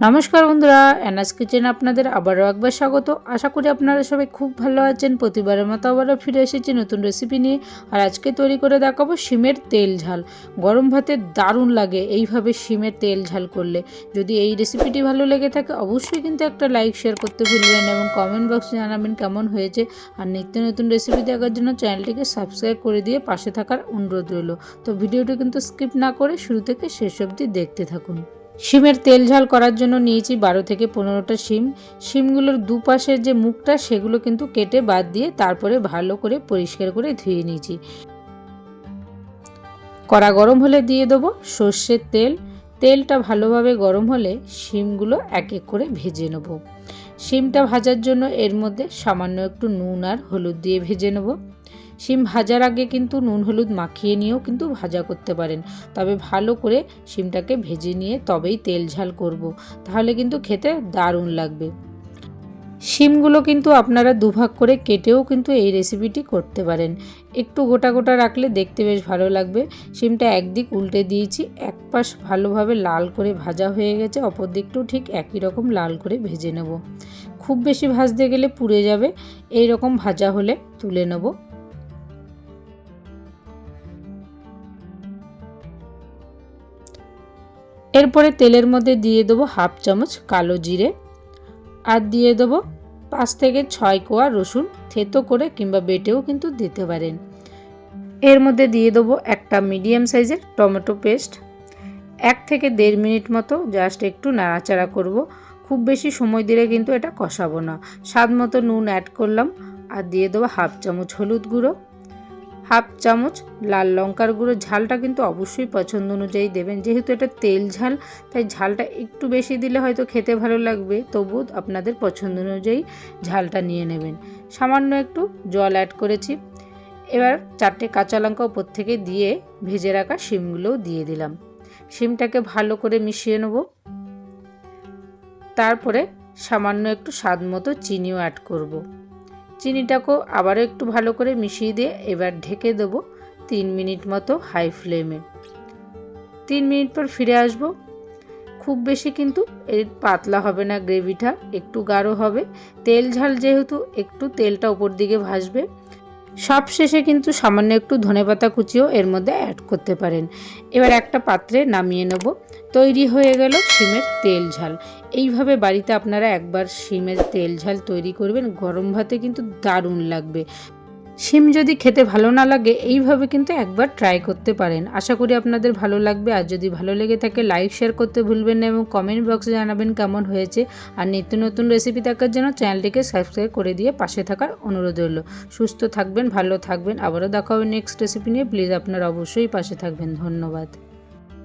নমস্কার বন্ধুরা অ্যানাস কিচেন আপনাদের আবারও একবার স্বাগত। আশা করি আপনারা সবাই খুব ভালো আছেন। প্রতিবারের মতো আবারও ফিরে এসেছি নতুন রেসিপি নিয়ে। আর আজকে তৈরি করে দেখাবো শিমের তেল ঝাল। গরম ভাতে দারুণ লাগে এইভাবে শিমের তেল ঝাল করলে। যদি এই রেসিপিটি ভালো লেগে থাকে, অবশ্যই কিন্তু একটা লাইক শেয়ার করতে ভুলবেন এবং কমেন্ট বক্সে জানাবেন কেমন হয়েছে। আর নিত্য নতুন রেসিপি দেখার জন্য চ্যানেলটিকে সাবস্ক্রাইব করে দিয়ে পাশে থাকার অনুরোধ রইল। তো ভিডিওটি কিন্তু স্কিপ না করে শুরু থেকে শেষ অবধি দেখতে থাকুন। শিমের তেল ঝাল করার জন্য নিয়েছি বারো থেকে পনেরোটা শিম। শিমগুলোর দুপাশের যে মুখটা, সেগুলো কিন্তু কেটে বাদ দিয়ে তারপরে ভালো করে পরিষ্কার করে ধুয়ে নিয়েছি। কড়া গরম হলে দিয়ে দেবো সর্ষের তেল। তেলটা ভালোভাবে গরম হলে শিমগুলো এক এক করে ভেজে নেব। শিমটা ভাজার জন্য এর মধ্যে সামান্য একটু নুন আর হলুদ দিয়ে ভেজে নেব। শিম ভাজার আগে কিন্তু নুন হলুদ মাখিয়ে নিয়েও কিন্তু ভাজা করতে পারেন। তবে ভালো করে শিমটাকে ভেজে নিয়ে তবেই তেল ঝাল করব। তাহলে কিন্তু খেতে দারুণ লাগবে। শিমগুলো কিন্তু আপনারা দুভাগ করে কেটেও কিন্তু এই রেসিপিটি করতে পারেন। একটু গোটা গোটা রাখলে দেখতে বেশ ভালো লাগবে। শিমটা একদিক উল্টে দিয়েছি এক পাশ ভালোভাবে লাল করে ভাজা হয়ে গেছে, অপর দিকটাও ঠিক একই রকম লাল করে ভেজে নেব। খুব বেশি ভাজতে গেলে পুড়ে যাবে। এই রকম ভাজা হলে তুলে নেব। এরপরে তেলের মধ্যে দিয়ে দেবো হাফ চামচ কালো জিরে আর দিয়ে দেবো পাঁচ থেকে ছয় কোয়া রসুন থেতো করে কিংবা বেটেও কিন্তু দিতে পারেন। এর মধ্যে দিয়ে দেবো একটা মিডিয়াম সাইজের টমেটো পেস্ট। এক থেকে দেড় মিনিট মতো জাস্ট একটু নাড়াচাড়া করব। খুব বেশি সময় দিলে কিন্তু এটা কষাবো না। স্বাদ মতো নুন অ্যাড করলাম আর দিয়ে দেবো হাফ চামচ হলুদ গুঁড়ো। হাফ চামচ লাল লঙ্কার গুঁড়ো। ঝালটা কিন্তু অবশ্যই পছন্দ অনুযায়ী দেবেন। যেহেতু এটা তেল ঝাল, তাই ঝালটা একটু বেশি দিলে হয়তো খেতে ভালো লাগবে। তবু আপনাদের পছন্দ অনুযায়ী ঝালটা নিয়ে নেবেন। সামান্য একটু জল অ্যাড করেছি। এবার চারটে কাঁচা লঙ্কা উপর থেকে দিয়ে ভেজে রাখা শিমগুলোও দিয়ে দিলাম। শিমটাকে ভালো করে মিশিয়ে নেব। তারপরে সামান্য একটু স্বাদ মতো চিনিও অ্যাড করব। চিনিটাকেও আবারও একটু ভালো করে মিশিয়ে দিয়ে এবার ঢেকে দেবো তিন মিনিট মতো হাই ফ্লেমে। তিন মিনিট পর ফিরে আসব। খুব বেশি কিন্তু এর পাতলা হবে না গ্রেভিটা, একটু গাঢ় হবে। তেল ঝাল যেহেতু, একটু তেলটা উপর দিকে ভাসবে। সব শেষে কিন্তু সামান্য একটু ধনেপাতা কুচিও এর মধ্যে অ্যাড করতে পারেন। এবার একটা পাত্রে নামিয়ে নেব। তৈরি হয়ে গেল শিমের তেল ঝাল। এইভাবে বাড়িতে আপনারা একবার শিমের তেল ঝাল তৈরি করবেন। গরম ভাতে কিন্তু দারুণ লাগবে। শিম যদি খেতে ভালো না লাগে, এইভাবে কিন্তু একবার ট্রাই করতে পারেন। আশা করি আপনাদের ভালো লাগবে। আর যদি ভালো লেগে থাকে লাইক শেয়ার করতে ভুলবেন না এবং কমেন্ট বক্সে জানাবেন কেমন হয়েছে। আর নিত্য নতুন রেসিপি দেখার জন্য চ্যানেলটিকে সাবস্ক্রাইব করে দিয়ে পাশে থাকার অনুরোধ রইল। সুস্থ থাকবেন, ভালো থাকবেন। আবারও দেখা হবে নেক্সট রেসিপি নিয়ে। প্লিজ আপনারা অবশ্যই পাশে থাকবেন। ধন্যবাদ।